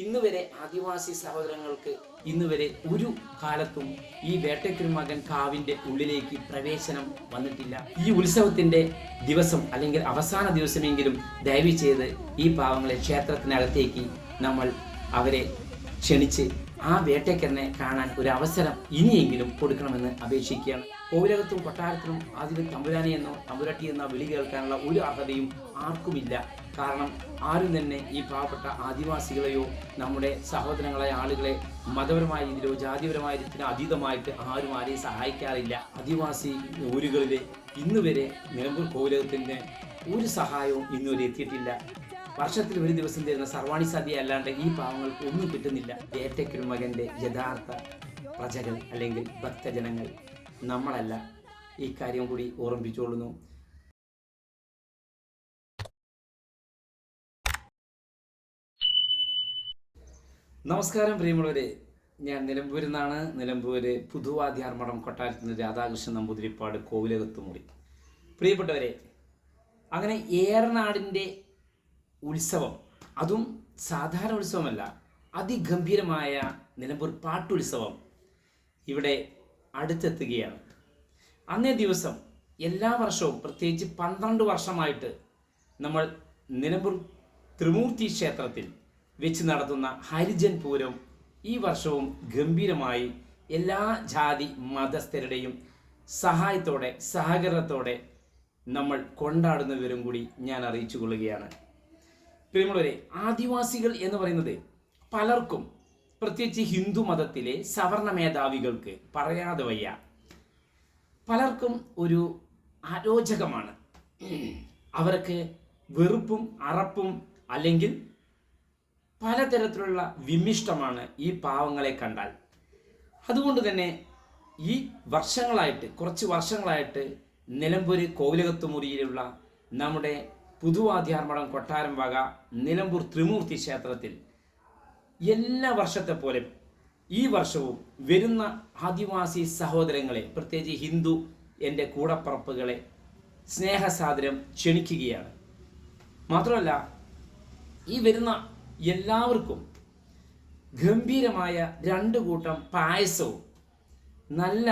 ഇന്ന് വരെ ആദിവാസി സഹോദരങ്ങൾക്ക് ഇന്ന് വരെ ഒരു കാലത്തും ഈ വേട്ടക്കുരുമകൻ കാവിന്റെ ഉള്ളിലേക്ക് പ്രവേശനം വന്നിട്ടില്ല. ഈ ഉത്സവത്തിന്റെ ദിവസം അല്ലെങ്കിൽ അവസാന ദിവസമെങ്കിലും ദയവ് ചെയ്ത് ഈ പാവങ്ങളെ ക്ഷേത്രത്തിനകത്തേക്ക് നമ്മൾ അവരെ ക്ഷണിച്ച് ആ വേട്ടക്കരനെ കാണാൻ ഒരു അവസരം ഇനിയെങ്കിലും കൊടുക്കണമെന്ന് അപേക്ഷിക്കുകയാണ്. കോവിലകത്തും കൊട്ടാരത്തിലും ആദ്യം തമ്പുരാനെ എന്നോ തമ്പുരട്ടി എന്നോ വിളി കേൾക്കാനുള്ള ഒരു അർഹതയും ആർക്കുമില്ല. കാരണം ആരും തന്നെ ഈ പാവപ്പെട്ട ആദിവാസികളെയോ നമ്മുടെ സഹോദരങ്ങളെ ആളുകളെ മതപരമായ രീതിയിലോ ജാതിപരമായ രീതിയിലോ അതീതമായിട്ട് ആരും ആരെയും സഹായിക്കാറില്ല. ആദിവാസി ഊരുകളിലെ ഇന്ന് വരെ നിലമ്പൂർ കോവിലകത്തിന്റെ ഒരു സഹായവും ഇന്നുവരെ എത്തിയിട്ടില്ല. വർഷത്തിൽ ഒരു ദിവസം തരുന്ന സർവാണി സദ്യ അല്ലാണ്ട് ഈ പാവങ്ങൾക്ക് ഒന്നും കിട്ടുന്നില്ല. ഏറ്റയ്ക്കൊരു മകന്റെ യഥാർത്ഥ പ്രജകൾ അല്ലെങ്കിൽ ഭക്തജനങ്ങൾ. നമ്മളല്ല. ഈ കാര്യം കൂടി ഓർമ്മിപ്പിച്ചുകൊള്ളുന്നു. നമസ്കാരം പ്രിയമുള്ളവരെ. ഞാൻ നിലമ്പൂരിൽ നിന്നാണ്. നിലമ്പൂര് പുതുവാദ്യാർമഠം കൊട്ടാരത്തിൽ നിന്ന് രാധാകൃഷ്ണൻ നമ്പൂതിരിപ്പാട് കോവിലകത്തുമുറി പ്രിയപ്പെട്ടവരെ അങ്ങനെ ഏറനാടിന്റെ ഉത്സവം അതും സാധാരണ ഉത്സവമല്ല അതിഗംഭീരമായ നിലമ്പൂർ പാട്ടുത്സവം ഇവിടെ അടുത്തെത്തുകയാണ്. അന്നേ ദിവസം എല്ലാ വർഷവും പ്രത്യേകിച്ച് പന്ത്രണ്ട് വർഷമായിട്ട് നമ്മൾ നിലമ്പൂർ ത്രിമൂർത്തി ക്ഷേത്രത്തിൽ വെച്ച് നടത്തുന്ന ഹരിജൻ പൂരം ഈ വർഷവും ഗംഭീരമായി എല്ലാ ജാതി മതസ്ഥരുടെയും സഹായത്തോടെ സഹകരണത്തോടെ നമ്മൾ കൊണ്ടാടുന്നവരും കൂടി ഞാൻ അറിയിച്ചു കൊള്ളുകയാണ്. പ്രിയമുള്ളവരെ ആദിവാസികൾ എന്ന് പറയുന്നത് പലർക്കും പ്രത്യേകിച്ച് ഹിന്ദു മതത്തിലെ സവർണ മേധാവികൾക്ക് പറയാതെ വയ്യ. പലർക്കും ഒരു അരോചകമാണ്. അവർക്ക് വെറുപ്പും അറപ്പും അല്ലെങ്കിൽ പലതരത്തിലുള്ള വിമിഷ്ടമാണ് ഈ പാവങ്ങളെ കണ്ടാൽ. അതുകൊണ്ട് തന്നെ ഈ വർഷങ്ങളായിട്ട് കുറച്ച് വർഷങ്ങളായിട്ട് നിലമ്പൂര് കോവിലകത്തുമുറിയിലുള്ള നമ്മുടെ പുതുവാദ്യാർമഠം കൊട്ടാരം വക നിലമ്പൂർ ത്രിമൂർത്തി ക്ഷേത്രത്തിൽ എല്ലാ വർഷത്തെ പോലെ ഈ വർഷവും വരുന്ന ആദിവാസി സഹോദരങ്ങളെ പ്രത്യേകിച്ച് ഹിന്ദു എന്റെ കൂടപ്പറപ്പുകളെ സ്നേഹസാദരം ക്ഷണിക്കുകയാണ്. മാത്രമല്ല ഈ വരുന്ന എല്ലാവർക്കും ഗംഭീരമായ രണ്ട് കൂട്ടം പായസവും നല്ല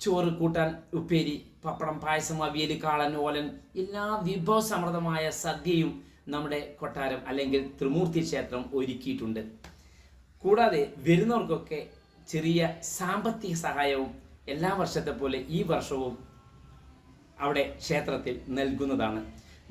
ചോറ് കൂട്ടാൻ ഉപ്പേരി പപ്പടം പായസം അവിയൽ കാളൻ ഓലൻ എല്ലാ വിഭവസമൃദ്ധമായ സദ്യയും നമ്മുടെ കൊട്ടാരം അല്ലെങ്കിൽ ത്രിമൂർത്തി ക്ഷേത്രം ഒരുക്കിയിട്ടുണ്ട്. കൂടാതെ വരുന്നവർക്കൊക്കെ ചെറിയ സാമ്പത്തിക സഹായവും എല്ലാ വർഷത്തെ പോലെ ഈ വർഷവും അവിടെ ക്ഷേത്രത്തിൽ നൽകുന്നതാണ്.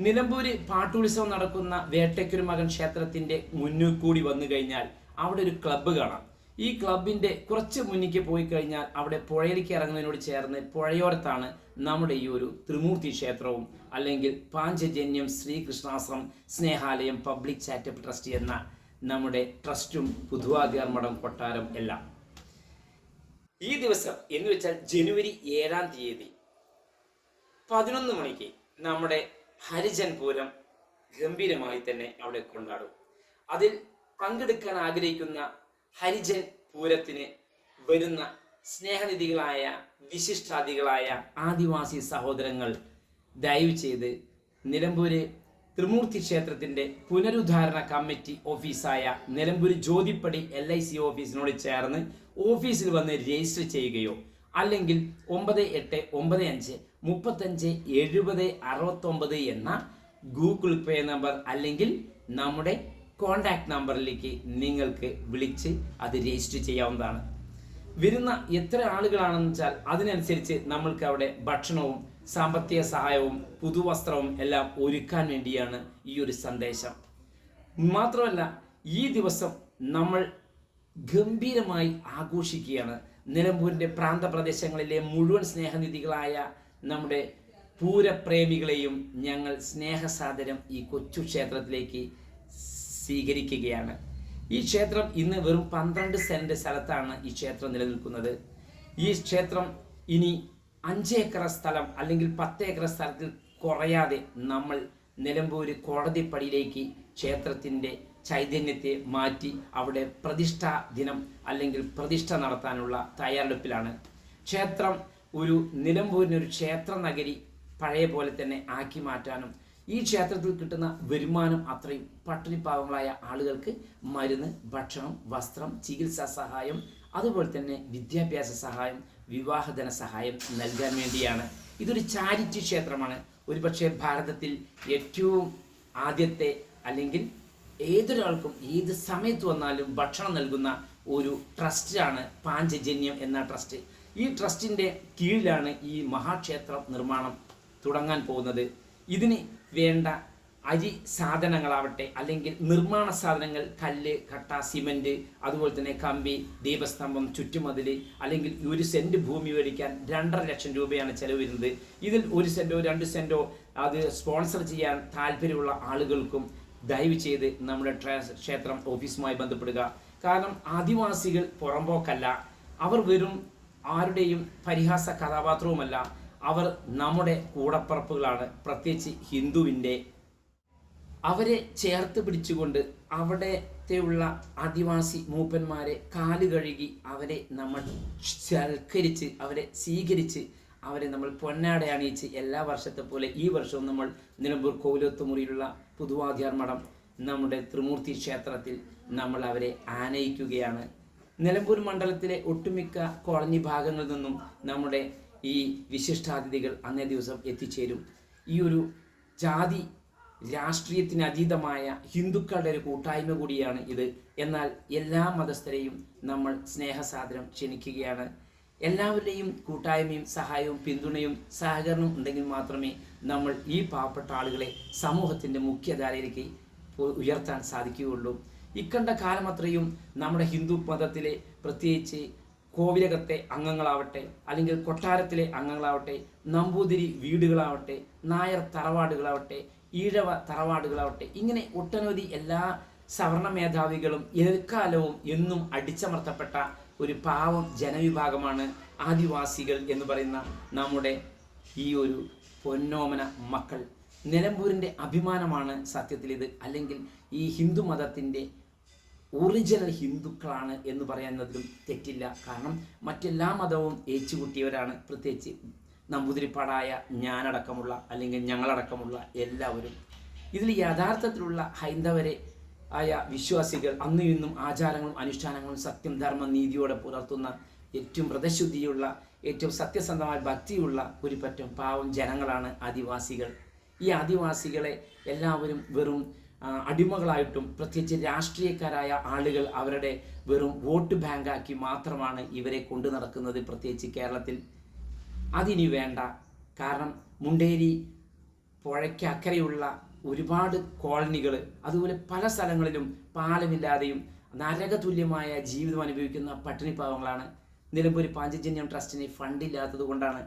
നിലമ്പൂര് പാട്ടുത്സവം നടക്കുന്ന വേട്ടയ്ക്കൊരു മകൻ ക്ഷേത്രത്തിന്റെ മുന്നിൽ കൂടി വന്നു കഴിഞ്ഞാൽ അവിടെ ഒരു ക്ലബ്ബ് കാണാം. ഈ ക്ലബിന്റെ കുറച്ച് മുന്നിക്ക് പോയി കഴിഞ്ഞാൽ അവിടെ പുഴയിലേക്ക് ഇറങ്ങുന്നതിനോട് ചേർന്ന് പുഴയോരത്താണ് നമ്മുടെ ഈ ഒരു ത്രിമൂർത്തി ക്ഷേത്രവും അല്ലെങ്കിൽ Panchajanyam Srikrishnashram Snehalayam public charitable trust എന്ന നമ്മുടെ ട്രസ്റ്റും പുതുവാദ്യാർ മഠം കൊട്ടാരം എല്ലാം. ഈ ദിവസം എന്ന് വെച്ചാൽ ജനുവരി ഏഴാം തീയതി പതിനൊന്ന് മണിക്ക് നമ്മുടെ ഹരിജൻ പൂരം ഗംഭീരമായി തന്നെ അവിടെ കൊണ്ടാടും. അതിൽ പങ്കെടുക്കാൻ ആഗ്രഹിക്കുന്ന ഹരിജൻ പൂരത്തിന് വരുന്ന സ്നേഹനിധികളായ വിശിഷ്ടാദികളായ ആദിവാസി സഹോദരങ്ങൾ ദയവ് ചെയ്ത് നിലമ്പൂര് ത്രിമൂർത്തി ക്ഷേത്രത്തിന്റെ പുനരുദ്ധാരണ committee ഓഫീസായ Nilambur Jyothippadi L I C ഓഫീസിനോട് ചേർന്ന് ഓഫീസിൽ വന്ന് രജിസ്റ്റർ ചെയ്യുകയോ അല്ലെങ്കിൽ ഒമ്പത് എട്ട് ഒമ്പത് അഞ്ച് മുപ്പത്തഞ്ച് എഴുപത് അറുപത്തൊമ്പത് എന്ന ഗൂഗിൾ പേ നമ്പർ അല്ലെങ്കിൽ നമ്മുടെ കോണ്ടാക്ട് നമ്പറിലേക്ക് നിങ്ങൾക്ക് വിളിച്ച് അത് രജിസ്റ്റർ ചെയ്യാവുന്നതാണ്. വരുന്ന എത്ര ആളുകളാണെന്ന് വെച്ചാൽ അതിനനുസരിച്ച് നമ്മൾക്ക് അവിടെ ഭക്ഷണവും സാമ്പത്തിക സഹായവും പുതുവസ്ത്രവും എല്ലാം ഒരുക്കാൻ വേണ്ടിയാണ് ഈ ഒരു സന്ദേശം. മാത്രമല്ല ഈ ദിവസം നമ്മൾ ഗംഭീരമായി ആഘോഷിക്കുകയാണ്. നിലമ്പൂരിന്റെ പ്രാന്തപ്രദേശങ്ങളിലെ മുഴുവൻ സ്നേഹനിധികളായ നമ്മുടെ പൂരപ്രേമികളെയും ഞങ്ങൾ സ്നേഹസാദരം ഈ കൊച്ചു ക്ഷേത്രത്തിലേക്ക് സ്വീകരിക്കുകയാണ്. ഈ ക്ഷേത്രം ഇന്ന് വെറും പന്ത്രണ്ട് സെന്റ് സ്ഥലത്താണ് ഈ ക്ഷേത്രം നിലനിൽക്കുന്നത്. ഈ ക്ഷേത്രം ഇനി അഞ്ച് ഏക്കർ സ്ഥലം അല്ലെങ്കിൽ പത്ത് ഏക്കർ സ്ഥലത്തിൽ കുറയാതെ നമ്മൾ നിലമ്പൂര് കോടതിപ്പടിയിലേക്ക് ക്ഷേത്രത്തിന്റെ ചൈതന്യത്തെ മാറ്റി അവിടെ പ്രതിഷ്ഠാ ദിനം അല്ലെങ്കിൽ പ്രതിഷ്ഠ നടത്താനുള്ള തയ്യാറെടുപ്പിലാണ്. ക്ഷേത്രം ഒരു നിലമ്പൂരിനൊരു ക്ഷേത്ര നഗരി പഴയ പോലെ തന്നെ ആക്കി മാറ്റാനും ഈ ക്ഷേത്രത്തിൽ കിട്ടുന്ന വരുമാനം അത്രയും പട്ടിണിപ്പാവങ്ങളായ ആളുകൾക്ക് മരുന്ന് ഭക്ഷണം വസ്ത്രം ചികിത്സാ സഹായം അതുപോലെ തന്നെ വിദ്യാഭ്യാസ സഹായം വിവാഹധന സഹായം നൽകാൻ വേണ്ടിയാണ്. ഇതൊരു ചാരിറ്റി ക്ഷേത്രമാണ്. ഒരുപക്ഷെ ഭാരതത്തിൽ ഏറ്റവും ആദ്യത്തെ അല്ലെങ്കിൽ ഏതൊരാൾക്കും ഏത് സമയത്ത് വന്നാലും ഭക്ഷണം നൽകുന്ന ഒരു ട്രസ്റ്റാണ് പാഞ്ചജന്യം എന്ന ട്രസ്റ്റ്. ഈ ട്രസ്റ്റിന്റെ കീഴിലാണ് ഈ മഹാക്ഷേത്ര നിർമ്മാണം തുടങ്ങാൻ പോകുന്നത്. ഇതിന് വേണ്ട അരി സാധനങ്ങളാവട്ടെ അല്ലെങ്കിൽ നിർമ്മാണ സാധനങ്ങൾ കല്ല് കട്ട സിമന്റ് അതുപോലെ തന്നെ കമ്പി ദീപസ്തംഭം ചുറ്റുമതിൽ അല്ലെങ്കിൽ ഒരു സെന്റ് ഭൂമി മേടിക്കാൻ രണ്ടര ലക്ഷം രൂപയാണ് ചിലവ് വരുന്നത്. ഇതിൽ ഒരു സെന്റോ രണ്ട് സെന്റോ അത് സ്പോൺസർ ചെയ്യാൻ താല്പര്യമുള്ള ആളുകൾക്കും ദയവ് ചെയ്ത് നമ്മുടെ ക്ഷേത്രം ഓഫീസുമായി ബന്ധപ്പെടുക. കാരണം ആദിവാസികൾ പുറമ്പോക്കല്ല. അവർ വെറും ആരുടെയും പരിഹാസ കഥാപാത്രവുമല്ല. അവർ നമ്മുടെ കൂടപ്പറപ്പുകളാണ്. പ്രത്യേകിച്ച് ഹിന്ദുവിന്റെ അവരെ ചേർത്ത് പിടിച്ചുകൊണ്ട് അവിടത്തെയുള്ള ആദിവാസി മൂപ്പന്മാരെ കാൽ കഴുകി അവരെ നമ്മൾ സൽക്കരിച്ച് അവരെ സ്വീകരിച്ച് അവരെ നമ്മൾ പൊന്നാട അണിയിച്ച് എല്ലാ വർഷത്തെ പോലെ ഈ വർഷവും നമ്മൾ നിലമ്പൂർ കോവിലത്തുമുറിയിലുള്ള പുതുവാദ്യാർ മഠം നമ്മുടെ ത്രിമൂർത്തി ക്ഷേത്രത്തിൽ നമ്മൾ അവരെ ആനയിക്കുകയാണ്. നിലമ്പൂർ മണ്ഡലത്തിലെ ഒട്ടുമിക്ക കോളനി ഭാഗങ്ങളിൽ നിന്നും നമ്മുടെ ഈ വിശിഷ്ടാതിഥികൾ അന്നേ ദിവസം എത്തിച്ചേരും. ഈ ഒരു ജാതി രാഷ്ട്രീയത്തിന് അതീതമായ ഹിന്ദുക്കളുടെ ഒരു കൂട്ടായ്മ കൂടിയാണ് ഇത്. എന്നാൽ എല്ലാ മതസ്ഥരെയും നമ്മൾ സ്നേഹസാദരം ക്ഷണിക്കുകയാണ്. എല്ലാവരുടെയും കൂട്ടായ്മയും സഹായവും പിന്തുണയും സഹകരണവും ഉണ്ടെങ്കിൽ മാത്രമേ നമ്മൾ ഈ പാവപ്പെട്ട ആളുകളെ സമൂഹത്തിന്റെ മുഖ്യധാരയിലേക്ക് ഉയർത്താൻ സാധിക്കുകയുള്ളൂ. ഇക്കണ്ട കാലമത്രയും നമ്മുടെ ഹിന്ദു മതത്തിലെ പ്രത്യേകിച്ച് കോവിലകത്തെ അംഗങ്ങളാവട്ടെ അല്ലെങ്കിൽ കൊട്ടാരത്തിലെ അംഗങ്ങളാവട്ടെ നമ്പൂതിരി വീടുകളാവട്ടെ നായർ തറവാടുകളാവട്ടെ ഈഴവ തറവാടുകളാവട്ടെ ഇങ്ങനെ ഒട്ടനവധി എല്ലാ സവർണ മേധാവികളും എൽക്കാലവും എന്നും അടിച്ചമർത്തപ്പെട്ട ഒരു പാവം ജനവിഭാഗമാണ് ആദിവാസികൾ എന്ന് പറയുന്ന നമ്മുടെ ഈ ഒരു പൊന്നോമന മക്കൾ. നിലമ്പൂരിന്റെ അഭിമാനമാണ് സത്യത്തിൽ ഇത് അല്ലെങ്കിൽ ഈ ഹിന്ദു മതത്തിന്റെ ഒറിജിനൽ ഹിന്ദുക്കളാണ് എന്ന് പറയുന്നതിലും തെറ്റില്ല. കാരണം മറ്റെല്ലാ മതവും ഏച്ചുകൂട്ടിയവരാണ് പ്രത്യേകിച്ച് നമ്പൂതിരിപ്പാടായ ഞാനടക്കമുള്ള അല്ലെങ്കിൽ ഞങ്ങളടക്കമുള്ള എല്ലാവരും. ഇതിൽ യഥാർത്ഥത്തിലുള്ള ഹൈന്ദവരെ ആയ വിശ്വാസികൾ അന്നും ഇന്നും ആചാരങ്ങളും അനുഷ്ഠാനങ്ങളും സത്യം ധർമ്മ നീതിയോടെ പുലർത്തുന്ന ഏറ്റവും വ്രതശുദ്ധിയുള്ള ഏറ്റവും സത്യസന്ധമായ ഭക്തിയുള്ള ഒരു പറ്റം പാവം ജനങ്ങളാണ് ആദിവാസികൾ. ഈ ആദിവാസികളെ എല്ലാവരും വെറും അടിമകളായിട്ടും പ്രത്യേകിച്ച് രാഷ്ട്രീയക്കാരായ ആളുകൾ അവരുടെ വെറും വോട്ട് ബാങ്കാക്കി മാത്രമാണ് ഇവരെ കൊണ്ടു നടക്കുന്നത് പ്രത്യേകിച്ച് കേരളത്തിൽ. അതിനി വേണ്ട. കാരണം മുണ്ടേരി പുഴയ്ക്ക് അക്കരെയുള്ള ഒരുപാട് കോളനികൾ അതുപോലെ പല സ്ഥലങ്ങളിലും പാലമില്ലാതെയും നരകതുല്യമായ ജീവിതം അനുഭവിക്കുന്ന പട്ടിണിപ്പാവങ്ങളാണ്. നിലമ്പൂർ പാഞ്ചജന്യം ട്രസ്റ്റിന് ഫണ്ടില്ലാത്തത് കൊണ്ടാണ്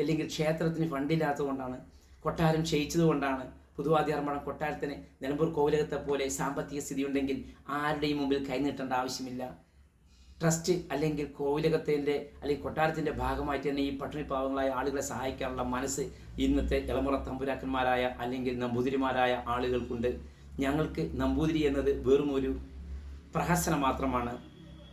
അല്ലെങ്കിൽ ക്ഷേത്രത്തിന് ഫണ്ടില്ലാത്തത് കൊണ്ടാണ് കൊട്ടാരം ക്ഷയിച്ചത് കൊണ്ടാണ് പുതുവാദ്യാർമണം കൊട്ടാരത്തിന് നിലമ്പൂർ കോവിലകത്തെ പോലെ സാമ്പത്തിക സ്ഥിതി ഉണ്ടെങ്കിൽ ആരുടെയും മുമ്പിൽ കൈനീട്ടേണ്ട ആവശ്യമില്ല. ട്രസ്റ്റ് അല്ലെങ്കിൽ കോവിലകത്തിന്റെ അല്ലെങ്കിൽ കൊട്ടാരത്തിന്റെ ഭാഗമായിട്ട് തന്നെ ഈ പട്ടിണി പാവങ്ങളായ ആളുകളെ സഹായിക്കാനുള്ള മനസ്സ് ഇന്നത്തെ ഇളമുറ തമ്പുരാക്കന്മാരായ അല്ലെങ്കിൽ നമ്പൂതിരിമാരായ ആളുകൾക്കുണ്ട്. ഞങ്ങൾക്ക് നമ്പൂതിരി എന്നത് വെറും ഒരു പ്രഹസനം മാത്രമാണ്.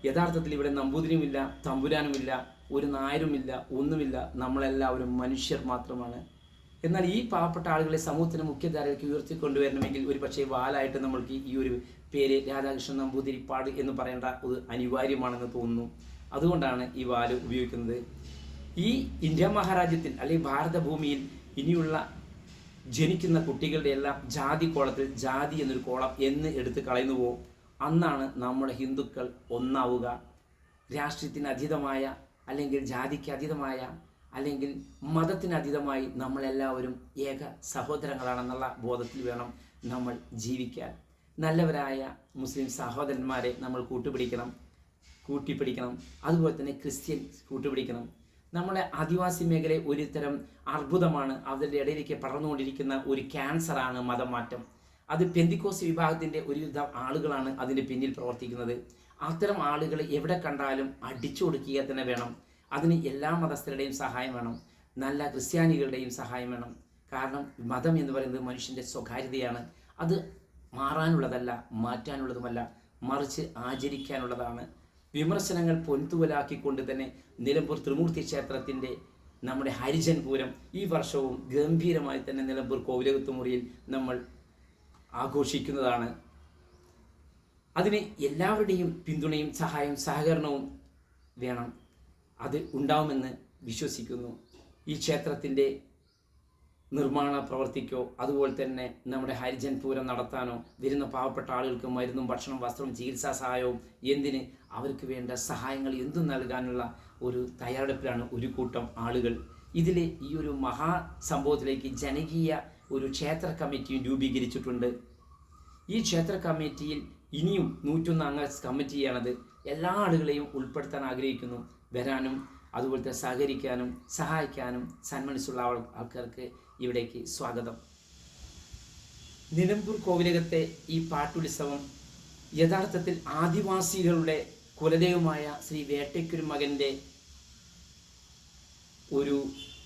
യഥാർത്ഥത്തിൽ ഇവിടെ നമ്പൂതിരിയുമില്ല തമ്പുരാനുമില്ല ഒരു നായരുമില്ല ഒന്നുമില്ല. നമ്മളെല്ലാവരും മനുഷ്യർ മാത്രമാണ്. എന്നാൽ ഈ പാവപ്പെട്ട ആളുകളെ സമൂഹത്തിന് മുഖ്യധാരയിലേക്ക് ഉയർത്തിക്കൊണ്ടുവരണമെങ്കിൽ ഒരു പക്ഷേ വാലായിട്ട് നമ്മൾക്ക് ഈ ഒരു പേര് രാധാകൃഷ്ണൻ നമ്പൂതിരിപ്പാട് എന്ന് പറയേണ്ട ഒരു അനിവാര്യമാണെന്ന് തോന്നുന്നു. അതുകൊണ്ടാണ് ഈ വാൽ ഉപയോഗിക്കുന്നത്. ഈ ഇന്ത്യ മഹാരാജ്യത്തിൽ അല്ലെങ്കിൽ ഭാരതഭൂമിയിൽ ഇനിയുള്ള ജനിക്കുന്ന കുട്ടികളുടെ എല്ലാം ജാതി കോളത്തിൽ ജാതി എന്നൊരു കോളം എന്ന് എടുത്ത് കളയുന്നുവോ? അന്നാണ് നമ്മുടെ ഹിന്ദുക്കൾ ഒന്നാവുക. രാഷ്ട്രീയത്തിന് അതീതമായ അല്ലെങ്കിൽ ജാതിക്ക് അതീതമായ അല്ലെങ്കിൽ മതത്തിനതീതമായി നമ്മളെല്ലാവരും ഏക സഹോദരങ്ങളാണെന്നുള്ള ബോധത്തിൽ വേണം നമ്മൾ ജീവിക്കാൻ. നല്ലവരായ മുസ്ലിം സഹോദരന്മാരെ നമ്മൾ കൂട്ടുപിടിക്കണം കൂട്ടിപ്പിടിക്കണം. അതുപോലെ തന്നെ ക്രിസ്ത്യൻ കൂട്ടുപിടിക്കണം. നമ്മുടെ ആദിവാസി മേഖല ഒരു തരം അർബുദമാണ് അവരുടെ ഇടയിലേക്ക് പടർന്നുകൊണ്ടിരിക്കുന്ന ഒരു ക്യാൻസറാണ് മതമാറ്റം. അത് പെന്തിക്കോസ് വിഭാഗത്തിന്റെ ഒരുവിധ ആളുകളാണ് അതിന്റെ പിന്നിൽ പ്രവർത്തിക്കുന്നത്. അത്തരം ആളുകൾ എവിടെ കണ്ടാലും അടിച്ചു കൊടുക്കുക തന്നെ വേണം. അതിന് എല്ലാ മതസ്ഥരുടെയും സഹായം വേണം. നല്ല ക്രിസ്ത്യാനികളുടെയും സഹായം വേണം. കാരണം മതം എന്ന് പറയുന്നത് മനുഷ്യന്റെ സ്വകാര്യതയാണ്. അത് മാറാനുള്ളതല്ല മാറ്റാനുള്ളതുമല്ല മറിച്ച് ആചരിക്കാനുള്ളതാണ്. വിമർശനങ്ങൾ പൊൻതുവലാക്കിക്കൊണ്ട് തന്നെ നിലമ്പൂർ ത്രിമൂർത്തി ക്ഷേത്രത്തിന്റെ നമ്മുടെ ഹരിജൻപൂരം ഈ വർഷവും ഗംഭീരമായി തന്നെ നിലമ്പൂർ കോവിലകത്ത് മുറിയിൽ നമ്മൾ ആഘോഷിക്കുന്നതാണ്. അതിന് എല്ലാവരുടെയും പിന്തുണയും സഹായവും സഹകരണവും വേണം. അത് ഉണ്ടാവുമെന്ന് വിശ്വസിക്കുന്നു. ഈ ക്ഷേത്രത്തിന്റെ നിർമ്മാണ പ്രവർത്തിക്കോ അതുപോലെ തന്നെ നമ്മുടെ ഹരിജൻ പൂരം നടത്താനോ വരുന്ന പാവപ്പെട്ട ആളുകൾക്ക് മരുന്നും ഭക്ഷണം വസ്ത്രവും ചികിത്സാ സഹായവും എന്തിന് അവർക്ക് വേണ്ട സഹായങ്ങൾ എന്തും നൽകാനുള്ള ഒരു തയ്യാറെടുപ്പിലാണ് ഒരു കൂട്ടം ആളുകൾ. ഇതിലെ ഈ ഒരു മഹാ സംഭവത്തിലേക്ക് ജനകീയ ഒരു ക്ഷേത്ര കമ്മിറ്റിയും രൂപീകരിച്ചിട്ടുണ്ട്. ഈ ക്ഷേത്ര കമ്മിറ്റിയിൽ ഇനിയും നൂറ്റൊന്ന് കമ്മിറ്റിയാണത്. എല്ലാ ആളുകളെയും ഉൾപ്പെടുത്താൻ ആഗ്രഹിക്കുന്നു. വരാനും അതുപോലത്തെ സഹകരിക്കാനും സഹായിക്കാനും സന്മനസ്സുള്ള ആൾക്കാർക്ക് ഇവിടേക്ക് സ്വാഗതം. നിലമ്പൂർ കോവിലകത്തെ ഈ പാട്ടുത്സവം യഥാർത്ഥത്തിൽ ആദിവാസികളുടെ കുലദേവുമായ ശ്രീ വേട്ടയ്ക്കൊരു മകന്റെ ഒരു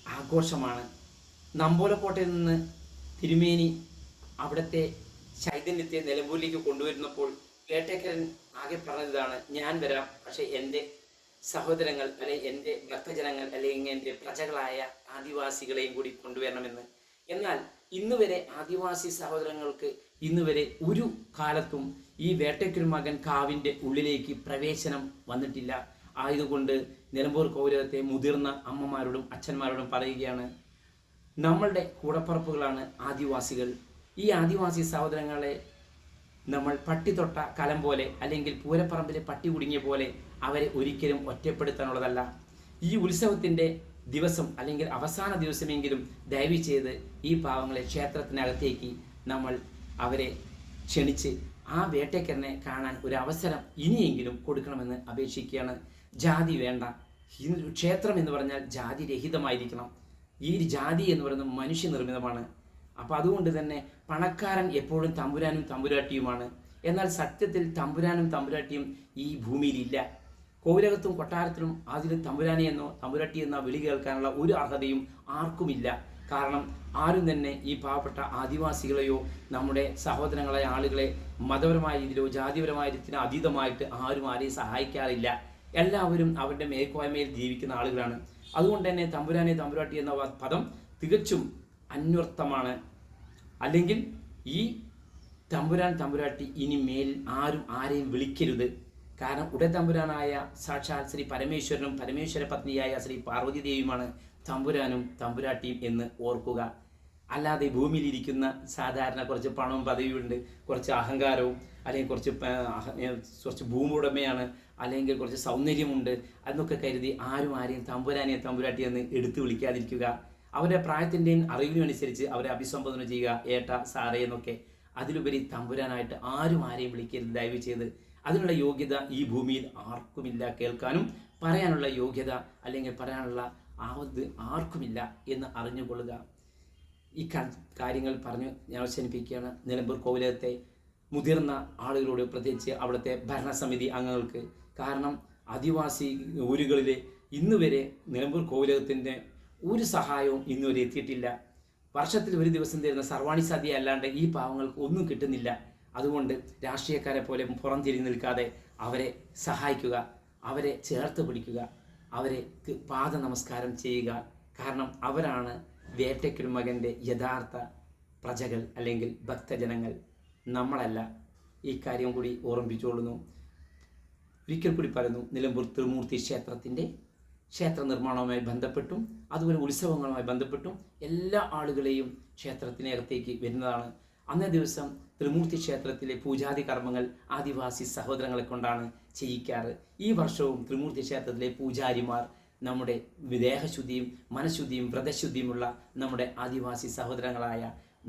ആഘോഷമാണ്. നമ്പോലക്കോട്ടയിൽ നിന്ന് തിരുമേനി അവിടുത്തെ ചൈതന്യത്തെ നിലമ്പൂരിലേക്ക് കൊണ്ടുവരുന്നപ്പോൾ വേട്ടയ്ക്കരൻ ആകെ പറഞ്ഞതാണ് ഞാൻ വരാം പക്ഷേ എന്റെ സഹോദരങ്ങൾ അല്ലെ എന്റെ ഭക്തജനങ്ങൾ അല്ലെങ്കിൽ എന്റെ പ്രജകളായ ആദിവാസികളെയും കൂടി കൊണ്ടുവരണമെന്ന്. എന്നാൽ ഇന്ന് വരെ ആദിവാസി സഹോദരങ്ങൾക്ക് ഇന്ന് വരെ ഒരു കാലത്തും ഈ വേട്ടയ്ക്കൊരു മകൻ കാവിന്റെ ഉള്ളിലേക്ക് പ്രവേശനം വന്നിട്ടില്ല. ആയതുകൊണ്ട് നിലമ്പൂർ കൗരവത്തെ മുതിർന്ന അമ്മമാരോടും അച്ഛന്മാരോടും പറയുകയാണ് നമ്മളുടെ കൂടപ്പറപ്പുകളാണ് ആദിവാസികൾ. ഈ ആദിവാസി സഹോദരങ്ങളെ നമ്മൾ പട്ടി തൊട്ട കലം പോലെ അല്ലെങ്കിൽ പൂരപ്പറമ്പിലെ പട്ടി കുടുങ്ങിയ പോലെ അവരെ ഒരിക്കലും ഒറ്റപ്പെടുത്താനുള്ളതല്ല. ഈ ഉത്സവത്തിന്റെ ദിവസം അല്ലെങ്കിൽ അവസാന ദിവസമെങ്കിലും ദയവ് ചെയ്ത് ഈ പാവങ്ങളെ ക്ഷേത്രത്തിനകത്തേക്ക് നമ്മൾ അവരെ ക്ഷണിച്ച് ആ വേട്ടയ്ക്കരനെ കാണാൻ ഒരു അവസരം ഇനിയെങ്കിലും കൊടുക്കണമെന്ന് അപേക്ഷിക്കുകയാണ്. ജാതി വേണ്ട. ക്ഷേത്രം എന്ന് പറഞ്ഞാൽ ജാതി രഹിതമായിരിക്കണം ഈ ജാതി എന്ന് പറയുന്നത് മനുഷ്യനിർമ്മിതമാണ് അപ്പോൾ അതുകൊണ്ട് തന്നെ പണക്കാരൻ എപ്പോഴും തമ്പുരാനും തമ്പുരാട്ടിയുമാണ്. എന്നാൽ സത്യത്തിൽ തമ്പുരാനും തമ്പുരാട്ടിയും ഈ ഭൂമിയിലില്ല. കോവിലകത്തും കൊട്ടാരത്തിലും അതിലും തമ്പുരാനെ എന്നോ തമ്പുരാട്ടി എന്നോ വിളി കേൾക്കാനുള്ള ഒരു അർഹതയും ആർക്കുമില്ല. കാരണം ആരും തന്നെ ഈ പാവപ്പെട്ട ആദിവാസികളെയോ നമ്മുടെ സഹോദരങ്ങളെ ആളുകളെ മതപരമായ രീതിയിലോ ജാതിപരമായ രീതിയിലോ അതീതമായിട്ട് ആരും ആരെയും സഹായിക്കാറില്ല. എല്ലാവരും അവരുടെ മേൽക്കോയ്മയിൽ ജീവിക്കുന്ന ആളുകളാണ്. അതുകൊണ്ട് തന്നെ തമ്പുരാനെ തമ്പുരാട്ടി എന്ന പദം തികച്ചും അന്വർത്ഥമാണ്. അല്ലെങ്കിൽ ഈ തമ്പുരാൻ തമ്പുരാട്ടി ഇനി മേൽ ആരും ആരെയും വിളിക്കരുത്. കാരണം ഉടതമ്പുരാനായ സാക്ഷാൽ ശ്രീ പരമേശ്വരനും പരമേശ്വര പത്നിയായ ശ്രീ പാർവതി ദേവിയുമാണ് തമ്പുരാനും തമ്പുരാട്ടിയും എന്ന് ഓർക്കുക. അല്ലാതെ ഭൂമിയിലിരിക്കുന്ന സാധാരണ കുറച്ച് പണവും പദവിയുണ്ട് കുറച്ച് അഹങ്കാരവും അല്ലെങ്കിൽ കുറച്ച് കുറച്ച് ഭൂമി ഉടമയാണ് അല്ലെങ്കിൽ കുറച്ച് സൗന്ദര്യമുണ്ട് എന്നൊക്കെ കരുതി ആരും ആരെയും തമ്പുരാനെ തമ്പുരാട്ടി എന്ന് എടുത്തു വിളിക്കാതിരിക്കുക. അവരുടെ പ്രായത്തിന്റെയും അറിവിനും അനുസരിച്ച് അവരെ അഭിസംബോധന ചെയ്യുക ഏട്ട സാറേ എന്നൊക്കെ. അതിലുപരി തമ്പുരാനായിട്ട് ആരും ആരെയും വിളിക്കരുത് ദയവ് ചെയ്ത്. അതിനുള്ള യോഗ്യത ഈ ഭൂമിയിൽ ആർക്കുമില്ല കേൾക്കാനും പറയാനുള്ള യോഗ്യത അല്ലെങ്കിൽ പറയാനുള്ള ആവത് ആർക്കുമില്ല എന്ന് അറിഞ്ഞുകൊള്ളുക. ഈ കാര്യങ്ങൾ പറഞ്ഞ് ഞാൻ അവസാനിപ്പിക്കുകയാണ്. നിലമ്പൂർ കോവിലകത്തെ മുതിർന്ന ആളുകളോട് പ്രത്യേകിച്ച് അവിടുത്തെ ഭരണസമിതി അംഗങ്ങൾക്ക്. കാരണം ആദിവാസി ഊരുകളിലെ ഇന്നുവരെ നിലമ്പൂർ കോവിലകത്തിന്റെ ഒരു സഹായവും ഇന്നുവരെ എത്തിയിട്ടില്ല. വർഷത്തിൽ ഒരു ദിവസം തരുന്ന സർവാണി സദ്യ അല്ലാണ്ട് ഈ പാവങ്ങൾക്ക് ഒന്നും കിട്ടുന്നില്ല. അതുകൊണ്ട് രാഷ്ട്രീയക്കാരെ പോലെ പുറം തിരിഞ്ഞു നിൽക്കാതെ അവരെ സഹായിക്കുക അവരെ ചേർത്ത് പിടിക്കുക അവരെ പാദ നമസ്കാരം ചെയ്യുക. കാരണം അവരാണ് വേട്ടയ്ക്കൊരു മകന്റെ യഥാർത്ഥ പ്രജകൾ അല്ലെങ്കിൽ ഭക്തജനങ്ങൾ. നമ്മളല്ല. ഈ കാര്യം കൂടി ഓർമ്മിപ്പിച്ചുകൊള്ളുന്നു. ഒരിക്കൽ കൂടി പറയുന്നു നിലമ്പൂർ ത്രിമൂർത്തി ക്ഷേത്രത്തിന്റെ ക്ഷേത്ര നിർമ്മാണവുമായി ബന്ധപ്പെട്ടും അതുപോലെ ഉത്സവങ്ങളുമായി ബന്ധപ്പെട്ടും എല്ലാ ആളുകളെയും ക്ഷേത്രത്തിനകത്തേക്ക് വരുന്നതാണ്. അന്നേ ദിവസം ത്രിമൂർത്തി ക്ഷേത്രത്തിലെ പൂജാതി കർമ്മങ്ങൾ ആദിവാസി സഹോദരങ്ങളെ കൊണ്ടാണ് ചെയ്യിക്കാറ്. ഈ വർഷവും ത്രിമൂർത്തി ക്ഷേത്രത്തിലെ പൂജാരിമാർ നമ്മുടെ ദേഹശുദ്ധിയും മനഃശുദ്ധിയും വ്രതശുദ്ധിയുമുള്ള നമ്മുടെ ആദിവാസി സഹോദരങ്ങളായ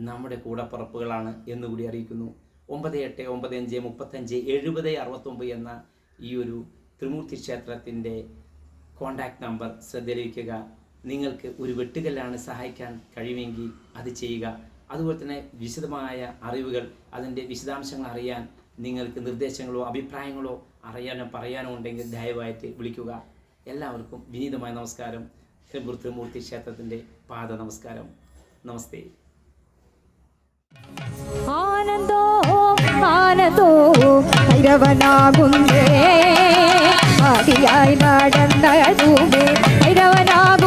നമ്മുടെ കൂടപ്പുറപ്പുകളാണ് എന്നുകൂടി അറിയിക്കുന്നു. ഒമ്പത് എട്ട് ഒമ്പത് അഞ്ച് മുപ്പത്തഞ്ച് എഴുപത് അറുപത്തൊമ്പത് എന്ന ഈ ഒരു ത്രിമൂർത്തി ക്ഷേത്രത്തിന്റെ കോണ്ടാക്ട് നമ്പർ ശ്രദ്ധയിലിരിക്കുക നിങ്ങൾക്ക് ഒരു വെട്ടുകല്ലാണ് സഹായിക്കാൻ കഴിയുമെങ്കിൽ അത് ചെയ്യുക. അതുപോലെ തന്നെ വിശദമായ അറിവുകൾ അതിന്റെ വിശദാംശങ്ങൾ അറിയാൻ നിങ്ങൾക്ക് നിർദ്ദേശങ്ങളോ അഭിപ്രായങ്ങളോ അറിയാനോ പറയാനോ ഉണ്ടെങ്കിൽ ദയവായിട്ട് വിളിക്കുക. എല്ലാവർക്കും വിനീതമായ നമസ്കാരം. ത്രിപുർ ത്രിമൂർത്തി ക്ഷേത്രത്തിന്റെ പാദ നമസ്കാരം. നമസ്തേ. ആനന്ദോ ആനന്ദോ ഭൈരവനാകുന്നേ ஆதியாய் நடந்ததுமே ஐரவனாக